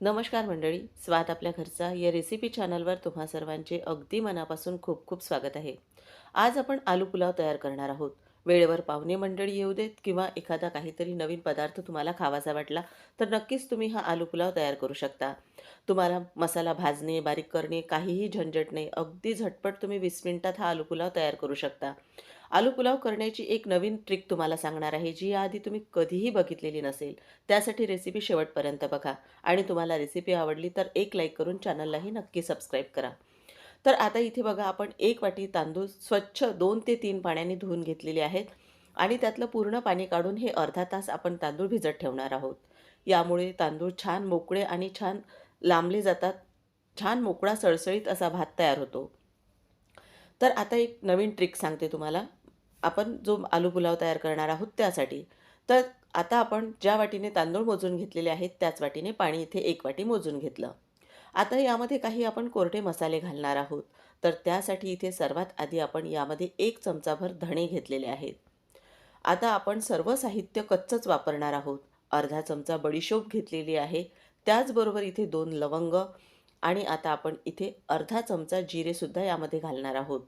नमस्कार मंडळी स्वाद आपल्या घरचा या रेसिपी चॅनलवर तुम्हा सर्वांचे अगदी मनापासून खूप खूप स्वागत आहे. आज आपण आलू पुलाव तयार करणार आहोत. वेळेवर पाहुणे मंडळी येऊ देत किंवा एखादा काहीतरी नवीन पदार्थ तुम्हाला खावासा वाटला तर नक्कीच तुम्ही हा आलू पुलाव तयार करू शकता. तुम्हाला मसाला भाजणे बारीक करणे काहीही झंझट नाही अगदी झटपट तुम्ही वीस मिनिटात हा आलू पुलाव तयार करू शकता. आलू पुलाव करण्याची एक नवीन ट्रिक तुम्हाला सांगणार आहे जी याआधी तुम्ही कधीही बघितलेली नसेल. त्यासाठी रेसिपी शेवटपर्यंत बघा. आणि तुम्हाला रेसिपी आवडली तर एक लाईक करून चॅनललाही नक्की सबस्क्राईब करा. तर आता इथे बघा आपण एक वाटी तांदूळ स्वच्छ दोन ते तीन पाण्याने धुवून घेतलेले आहेत. आणि त्यातलं पूर्ण पाणी काढून हे अर्धा तास आपण तांदूळ भिजत ठेवणार आहोत. यामुळे तांदूळ छान मोकळे आणि छान लांबले जातात. छान मोकळा सळसळीत असा भात तयार होतो. तर आता एक नवीन ट्रिक सांगते तुम्हाला. आपण जो आलू पुलाव तयार करणार आहोत त्यासाठी. तर आता आपण ज्या वाटीने तांदूळ मोजून घेतलेले आहेत त्याच वाटीने पाणी इथे एक वाटी मोजून घेतलं. आता यामध्ये काही आपण कोरडे मसाले घालणार आहोत. तर त्यासाठी इथे सर्वात आधी आपण यामध्ये एक चमचाभर धणे घेतलेले आहेत. आता आपण सर्व साहित्य कच्चंच वापरणार आहोत. अर्धा चमचा बडीशोप घेतलेली आहे. त्याचबरोबर इथे दोन लवंग आणि आता आपण इथे अर्धा चमचा जिरेसुद्धा यामध्ये घालणार आहोत.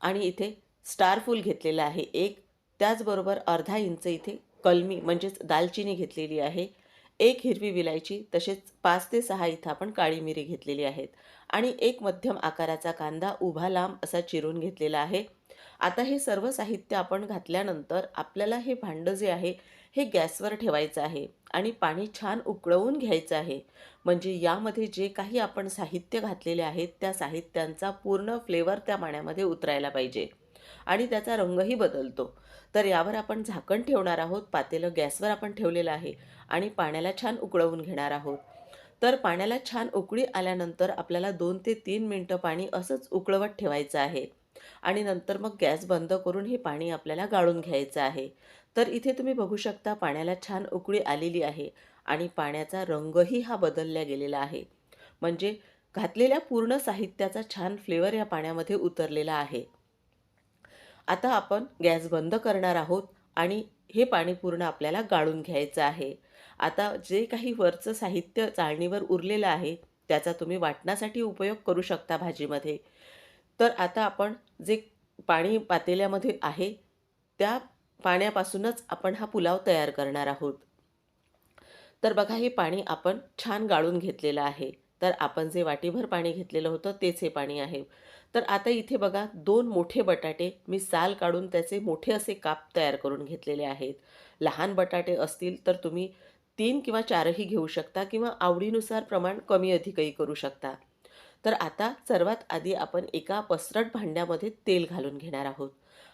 आणि इथे स्टारफूल घेतलेलं आहे एक त्याचबरोबर अर्धा इंच इथे कलमी म्हणजेच दालचिनी घेतलेली आहे. एक हिरवी विलायची तसेच पाच ते सहा इथं आपण काळी मिरी घेतलेली आहेत. आणि एक मध्यम आकाराचा कांदा उभा लांब असा चिरून घेतलेला आहे. आता हे सर्व साहित्य आपण घातल्यानंतर आपल्याला हे भांडं जे आहे हे गॅसवर ठेवायचं आहे आणि पाणी छान उकळवून घ्यायचं आहे. म्हणजे यामध्ये जे काही आपण साहित्य घातलेले आहेत त्या साहित्यांचा पूर्ण फ्लेवर त्या पाण्यामध्ये उतरायला पाहिजे. आणि त्याचा रंगही बदलतो. तर यावर आपण झाकण ठेवणार आहोत पातेलं गॅसवर आपण ठेवलेलं आहे आणि पाण्याला छान उकळवून घेणार आहोत. तर पाण्याला छान उकळी आल्यानंतर आपल्याला दोन ते तीन मिनटं पाणी असंच उकळवत ठेवायचं आहे. आणि नंतर मग गॅस बंद करून हे पाणी आपल्याला गाळून घ्यायचं आहे. तर इथे तुम्ही बघू शकता पाण्याला छान उकळी आलेली आहे आणि पाण्याचा रंगही हा बदलला गेलेला आहे. म्हणजे घातलेल्या पूर्ण साहित्याचा छान फ्लेवर या पाण्यामध्ये उतरलेला आहे. आता आपण गॅस बंद करणार आहोत आणि हे पाणी पूर्ण आपल्याला गाळून घ्यायचं आहे. आता जे काही वरचं साहित्य चाळणीवर उरलेलं आहे त्याचा तुम्ही वाटण्यासाठी उपयोग करू शकता भाजीमध्ये. तर आता आपण जे पाणी पातेल्यामध्ये आहे त्या पाण्यापासूनच आपण हा पुलाव तयार करणार आहोत. तर बघा हे पाणी आपण छान गाळून घेतलेलं आहे. तर आपण जे वाटीभर पाणी घेतलेलं होतं तेच हे पाणी आहे. तर आता इथे बघा दोन मोठे बटाटे मी साल काढून त्याचे मोठे असे काप तयार करून घेतलेले आहेत. लहान बटाटे असतील तर तुम्ही तीन किंवा चारही घेऊ शकता किंवा आवडीनुसार प्रमाण कमी अधिकही करू शकता. तर आता सर्वात आधी आपण एका पसरट भांड्यामध्ये तेल घालून घेणार आहोत.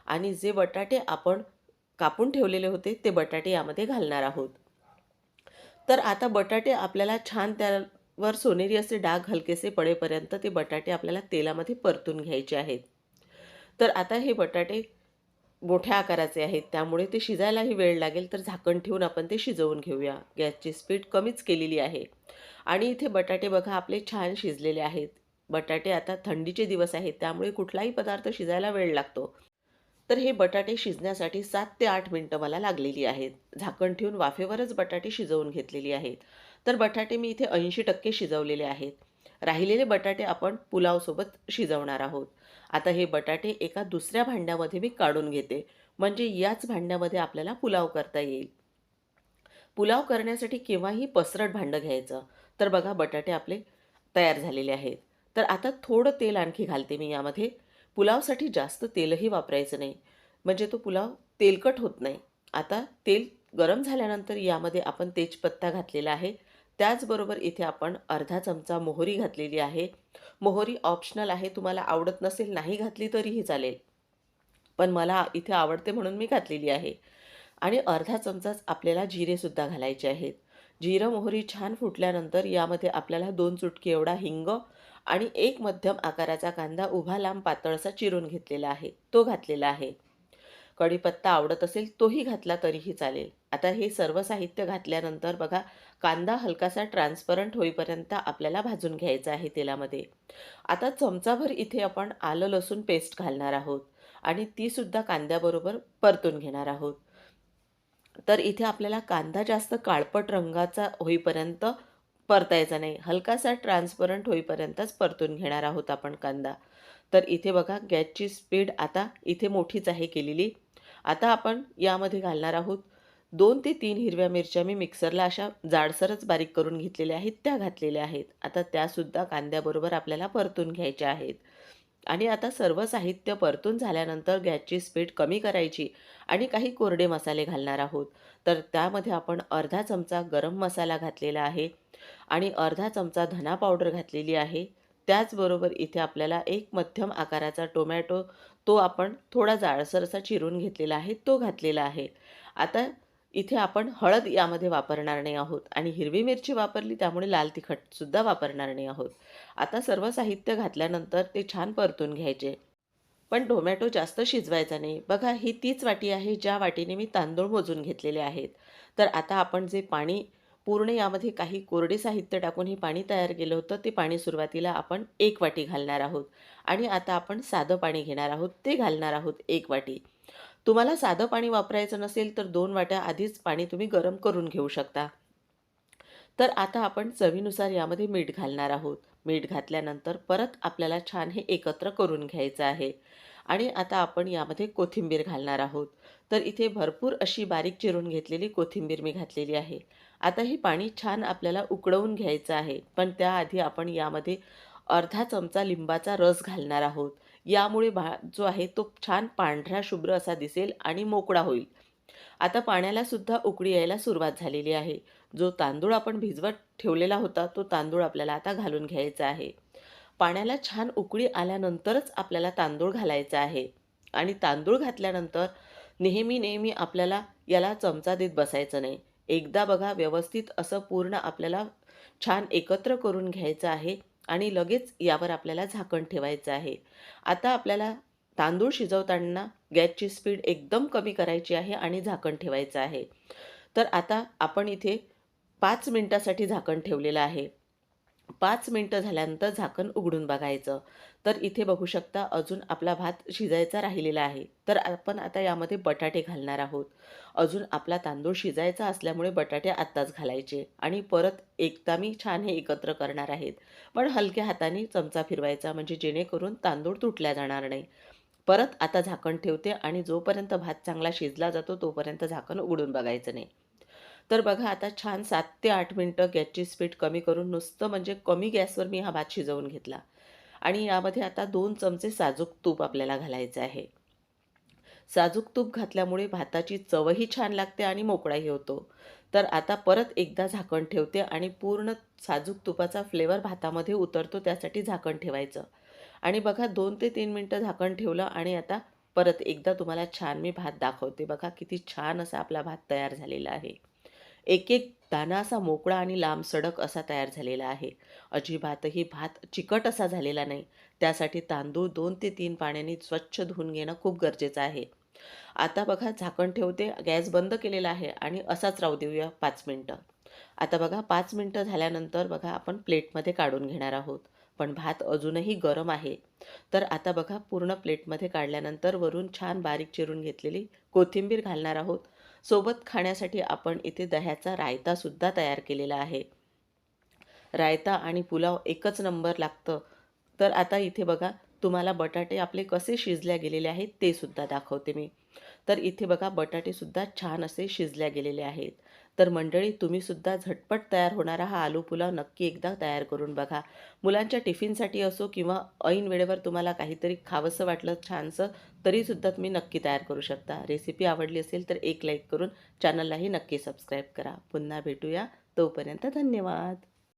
आणि जे बटाटे आपण कापून ठेवलेले होते ते बटाटे यामध्ये घालणार आहोत. तर आता बटाटे आपल्याला छान त्यावर सोनेरी असे डाग हलकेसे पडेपर्यंत ते बटाटे आपल्याला तेलामध्ये परतून घ्यायचे आहेत. तर आता हे बटाटे मोठ्या आकाराचे आहेत त्यामुळे ते शिजायलाही वेळ लागेल तर झाकण ठेवून आपण ते शिजवून घेऊया. गॅसची स्पीड कमीच केलेली आहे. आणि इथे बटाटे बघा आपले छान शिजलेले आहेत. बटाटे आता थंडीचे दिवस आहेत त्यामुळे कुठलाही पदार्थ शिजायला वेळ लागतो. तर हे बटाटे शिजण्यासाठी सात ते आठ मिनटं मला लागलेली आहेत. झाकण ठेवून वाफेवरच बटाटे शिजवून घेतलेली आहेत. तर बटाटे मी इथे ऐंशी टक्के शिजवलेले आहेत. राहिलेले बटाटे आपण पुलावसोबत शिजवणार आहोत. आता हे बटाटे एका दुसऱ्या भांड्यामध्ये मी काढून घेते. म्हणजे याच भांड्यामध्ये आपल्याला पुलाव करता येईल. पुलाव करण्यासाठी केव्हाही पसरट भांडं घ्यायचं. तर बघा बटाटे आपले तयार झालेले आहेत. तर आता थोडं तेल आणखी घालते मी यामध्ये. पुलावसाठी जास्त तेलही वापरायचं नाही. म्हणजे तो पुलाव तेलकट होत नाही. आता तेल गरम झाल्यानंतर यामध्ये आपण तेजपत्ता घातलेला आहे. त्याचबरोबर इथे आपण अर्धा चमचा मोहरी घातलेली आहे. मोहरी ऑप्शनल आहे. तुम्हाला आवडत नसेल नाही घातली तरीही चालेल. पण मला इथे आवडते म्हणून मी घातलेली आहे. आणि अर्धा चमचाच आपल्याला जिरेसुद्धा घालायचे आहेत. जिरं मोहरी छान फुटल्यानंतर यामध्ये आपल्याला दोन चुटकी एवढा हिंग आणि एक मध्यम आकाराचा कांदा उभा लांब पातळसा चिरून घेतलेला आहे. तो घातलेला आहे. कढीपत्ता आवडत असेल तोही घातला तरीही चालेल. आता हे सर्व साहित्य घातल्यानंतर बघा कांदा हलकासा ट्रान्सपरंट होईपर्यंत आपल्याला भाजून घ्यायचा आहे तेलामध्ये. आता चमचाभर इथे आपण आलं लसूण पेस्ट घालणार आहोत आणि तीसुद्धा कांद्याबरोबर परतून घेणार आहोत. तर इथे आपल्याला कांदा जास्त काळपट रंगाचा होईपर्यंत परतायचा नाही. हलकासा ट्रान्सपरंट होईपर्यंतच परतून घेणार आहोत आपण कांदा. तर इथे बघा गॅसची स्पीड आता इथे मोठीच आहे केलेली. आता आपण यामध्ये घालणार आहोत दोन ते तीन हिरव्या मिरच्या मी मिक्सरला अशा जाडसरच बारीक करून घेतलेल्या आहेत त्या घातलेल्या आहेत. आता त्यासुद्धा कांद्याबरोबर आपल्याला परतून घ्यायच्या आहेत. आणि आता सर्व साहित्य परतून झाल्यानंतर गॅसची स्पीड कमी करायची आणि काही कोरडे मसाले घालणार आहोत. तर त्यामध्ये आपण अर्धा चमचा गरम मसाला घातलेला आहे. आणि अर्धा चमचा धना पावडर घातलेली आहे. त्याचबरोबर इथे आपल्याला एक मध्यम आकाराचा टोमॅटो तो आपण थोडा जाळसर असा चिरून घेतलेला आहे तो घातलेला आहे. आता इथे आपण हळद यामध्ये वापरणार नाही आहोत आणि हिरवी मिरची वापरली त्यामुळे लाल तिखटसुद्धा वापरणार नाही आहोत. आता सर्व साहित्य घातल्यानंतर ते छान परतून घ्यायचे. पण टोमॅटो जास्त शिजवायचा नाही. बघा ही तीच वाटी आहे ज्या वाटीने मी तांदूळ मोजून घेतलेले आहेत. तर आता आपण जे पाणी पूर्ण यामध्ये काही कोरडे साहित्य टाकून हे पाणी तयार केलं होतं. ते पाणी सुरुवातीला आपण एक वाटी घालणार आहोत. आणि आता आपण साधं पाणी घेणार आहोत. ते घालणार आहोत एक वाटी. तुम्हाला साधं पाणी वापरायचं नसेल तर दोन वाट्या आधीच पाणी तुम्ही गरम करून घेऊ शकता. तर आता आपण चवीनुसार यामध्ये मीठ घालणार आहोत. मीठ घातल्यानंतर परत आपल्याला छान हे एकत्र करून घ्यायचं आहे. आणि आता आपण यामध्ये कोथिंबीर घालणार आहोत. तर इथे भरपूर अशी बारीक चिरून घेतलेली कोथिंबीर मी घातलेली आहे. आता हे पाणी छान आपल्याला उकळवून घ्यायचं आहे. पण त्याआधी आपण यामध्ये अर्धा चमचा लिंबाचा रस घालणार आहोत. यामुळे भा जो आहे तो छान पांढरा शुभ्र असा दिसेल आणि मोकळा होईल. आता पाण्याला सुद्धा उकळी यायला सुरुवात झालेली आहे. जो तांदूळ आपण भिजवत ठेवलेला होता तो तांदूळ आपल्याला आता घालून घ्यायचा आहे. पाण्याला छान उकळी आल्यानंतरच आपल्याला तांदूळ घालायचा आहे. आणि तांदूळ घातल्यानंतर नेहमी नेहमी आपल्याला याला चमचा देत बसायचं नाही. एकदा बघा व्यवस्थित असं पूर्ण आपल्याला छान एकत्र करून घ्यायचं आहे आणि लगेच यावर आपल्याला झाकण ठेवायचं आहे. आता आपल्याला तांदूळ शिजवताना गॅसची स्पीड एकदम कमी करायची आहे आणि झाकण ठेवायचं आहे. तर आता आपण इथे पाच मिनटासाठी झाकण ठेवलेलं आहे. पाच मिनटं झाल्यानंतर झाकण उघडून बघायचं. तर इथे बघू शकता अजून आपला भात शिजायचा राहिलेला आहे. तर आपण आता यामध्ये बटाटे घालणार आहोत. अजून आपला तांदूळ शिजायचा असल्यामुळे बटाटे आत्ताच घालायचे आणि परत एकदा मी छान हे एकत्र करणार आहेत. पण हलक्या हाताने चमचा फिरवायचा म्हणजे जेणेकरून तांदूळ तुटल्या जाणार नाही. परत आता झाकण ठेवते आणि जोपर्यंत भात चांगला शिजला जातो तोपर्यंत झाकण उघडून बघायचं नाही. तर बघा आता छान सात ते आठ मिनटं गॅसची स्पीड कमी करून नुसतं म्हणजे कमी गॅसवर मी हा भात शिजवून घेतला. आणि यामध्ये आता दोन चमचे साजूक तूप आपल्याला घालायचं आहे. साजूक तूप घातल्यामुळे भाताची चवही छान लागते आणि मोकळाही होतो. तर आता परत एकदा झाकण ठेवते आणि पूर्ण साजूक तुपाचा फ्लेवर भातामध्ये उतरतो त्यासाठी झाकण ठेवायचं. आणि बघा दोन ते तीन मिनटं झाकण ठेवलं आणि आता परत एकदा तुम्हाला छान मी भात दाखवते. बघा किती छान असा आपला भात तयार झालेला आहे. एक एक दाना असा मोकळा आणि लांब सडक असा तयार झालेला आहे. अजिबातही भात चिकट असा झालेला नाही. त्यासाठी तांदूळ दोन ते तीन पाण्याने स्वच्छ धुवून घेणं खूप गरजेचं आहे. आता बघा झाकण ठेवते गॅस बंद केलेला आहे आणि असाच राहू देऊया पाच मिनटं. आता बघा पाच मिनटं झाल्यानंतर बघा आपण प्लेटमध्ये काढून घेणार आहोत. पण भात अजूनही गरम आहे. तर आता बघा पूर्ण प्लेटमध्ये काढल्यानंतर वरून छान बारीक चिरून घेतलेली कोथिंबीर घालणार आहोत. सोबत खाण्यासाठी आपण इथे दह्याचा रायतासुद्धा तयार केलेला आहे. रायता आणि पुलाव एकच नंबर लागतं. तर आता इथे बघा तुम्हाला बटाटे आपले कसे शिजल्या गेलेले आहेत ते सुद्धा दाखवते मी. तर इथे बघा बटाटेसुद्धा छान असे शिजल्या गेलेले आहेत. तर मंडळी तुम्हीसुद्धा झटपट तयार होणारा हा आलू पुलाव नक्की एकदा तयार करून बघा. मुलांच्या टिफिनसाठी असो किंवा ऐन वेळेवर तुम्हाला काहीतरी खावंसं वाटलं छानसं तरीसुद्धा तुम्ही नक्की तयार करू शकता. रेसिपी आवडली असेल तर एक लाईक करून चॅनललाही नक्की सबस्क्राईब करा. पुन्हा भेटूया. तोपर्यंत धन्यवाद.